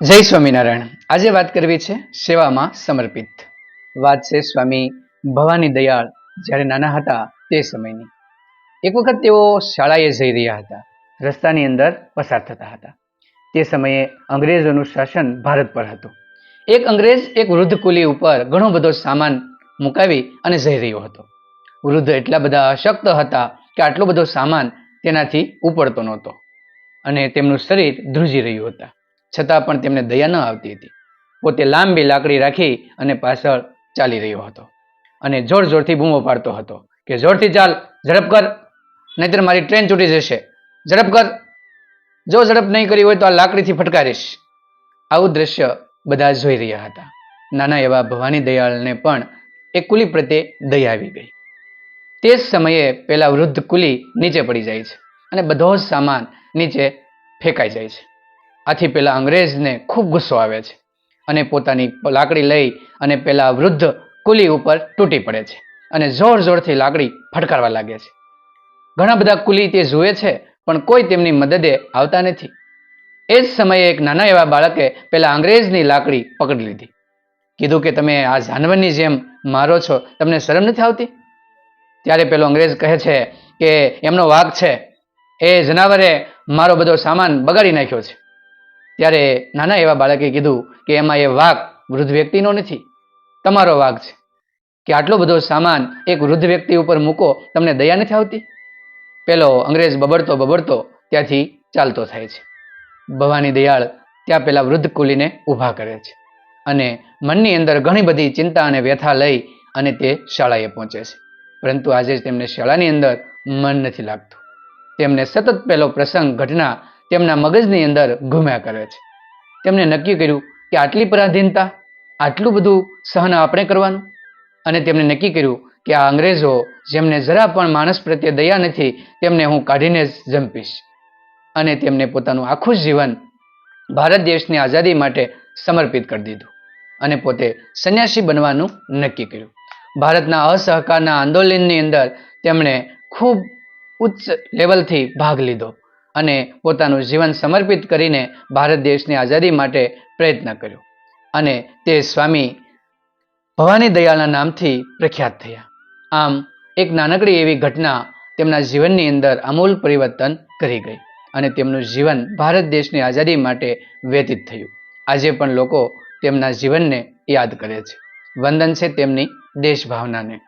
જય સ્વામિનારાયણ. આજે વાત કરવી છે સેવામાં સમર્પિત. વાત છે સ્વામી ભવાની દયાળ જ્યારે નાના હતા તે સમયની. એક વખત તેઓ શાળાએ જઈ રહ્યા હતા. રસ્તાની અંદર પસાર થતા હતા. તે સમયે અંગ્રેજોનું શાસન ભારત પર હતું. એક અંગ્રેજ એક વૃદ્ધ કુલી ઉપર ઘણો બધો સામાન મુકાવી અને જઈ રહ્યો હતો. વૃદ્ધ એટલા બધા અશક્ત હતા કે આટલો બધો સામાન તેનાથી ઉપડતો નહોતો અને તેમનું શરીર ધ્રુજી રહ્યું હતા. છતાં પણ તેમને દયા ન આવતી હતી. પોતે લાંબી લાકડી રાખી અને પાછળ ચાલી રહ્યો હતો. અને જોર જોરથી બૂમો પાડતો હતો કે, જોરથી ચાલ, ઝડપ કર, નહીતર મારી ટ્રેન છૂટી જશે. ઝડપ કર. જો ઝડપ નહીં કરી હોય તો આ લાકડીથી ફટકારીશ. આવું દ્રશ્ય બધા જોઈ રહ્યા હતા. નાના એવા ભવાની દયાળને પણ એ કુલી પ્રત્યે દયા આવી ગઈ. તે જ સમયે પેલા વૃદ્ધ કુલી નીચે પડી જાય છે અને બધો જ સામાન નીચે ફેંકાઈ જાય છે. આથી પેલા અંગ્રેજને ખૂબ ગુસ્સો આવે છે અને પોતાની લાકડી લઈ અને પેલા વૃદ્ધ કુલી ઉપર તૂટી પડે છે અને જોર જોરથી લાકડી ફટકારવા લાગે છે. ઘણા બધા કુલી તે જુએ છે, પણ કોઈ તેમની મદદે આવતા નથી. એ જ સમયે એક નાના એવા બાળકે પેલા અંગ્રેજની લાકડી પકડી લીધી. કીધું કે, તમે આ જાનવરની જેમ મારો છો, તમને શરમ નથી આવતી? ત્યારે પેલો અંગ્રેજ કહે છે કે, એમનો વાઘ છે. એ જનાવરે મારો બધો સામાન બગાડી નાખ્યો છે. ત્યારે નાના એવા બાળકે કીધું કે એમાં એ વાઘ વૃદ્ધ વ્યક્તિનો નથી. તમારો વાઘ છે. કે આટલો બધો સામાન એક વૃદ્ધ વ્યક્તિ ઉપર મૂકો, તમને દયા નથી આવતી? પેલો અંગ્રેજ બબડતો બબડતો ત્યાંથી ચાલતો થાય છે. ભવાની દયાળ ત્યાં પેલા વૃદ્ધ કુલીને ઊભા કરે છે અને મનની અંદર ઘણી બધી ચિંતા અને વ્યથા લઈ અને તે શાળાએ પહોંચે છે. પરંતુ આજે જ તેમને શાળાની અંદર મન નથી લાગતું. તેમને સતત પેલો પ્રસંગ, ઘટના તેમના મગજની અંદર ઘૂમ્યા કરે છે. તેમણે નક્કી કર્યું કે આટલી પરાધીનતા, આટલું બધું સહન આપણે કરવાનું? અને તેમણે નક્કી કર્યું કે આ અંગ્રેજો જેમને જરા પણ માણસ પ્રત્યે દયા નથી, તેમને હું કાઢીને જ જંપીશ. અને તેમને પોતાનું આખું જીવન ભારત દેશની આઝાદી માટે સમર્પિત કરી દીધું. અને પોતે સંન્યાસી બનવાનું નક્કી કર્યું. ભારતના અસહકારના આંદોલનની અંદર તેમણે ખૂબ ઉચ્ચ લેવલથી ભાગ લીધો. અને પોતાનું જીવન સમર્પિત કરીને ભારત દેશની આઝાદી માટે પ્રયત્ન કર્યો. અને તે સ્વામી ભવાની દયાળના નામથી પ્રખ્યાત થયા. આમ, એક નાનકડી એવી ઘટના તેમના જીવનની અંદર અમૂલ પરિવર્તન કરી ગઈ અને તેમનું જીવન ભારત દેશની આઝાદી માટે વ્યતીત થયું. આજે પણ લોકો તેમના જીવનને યાદ કરે છે. વંદન છે તેમની દેશ ભાવનાને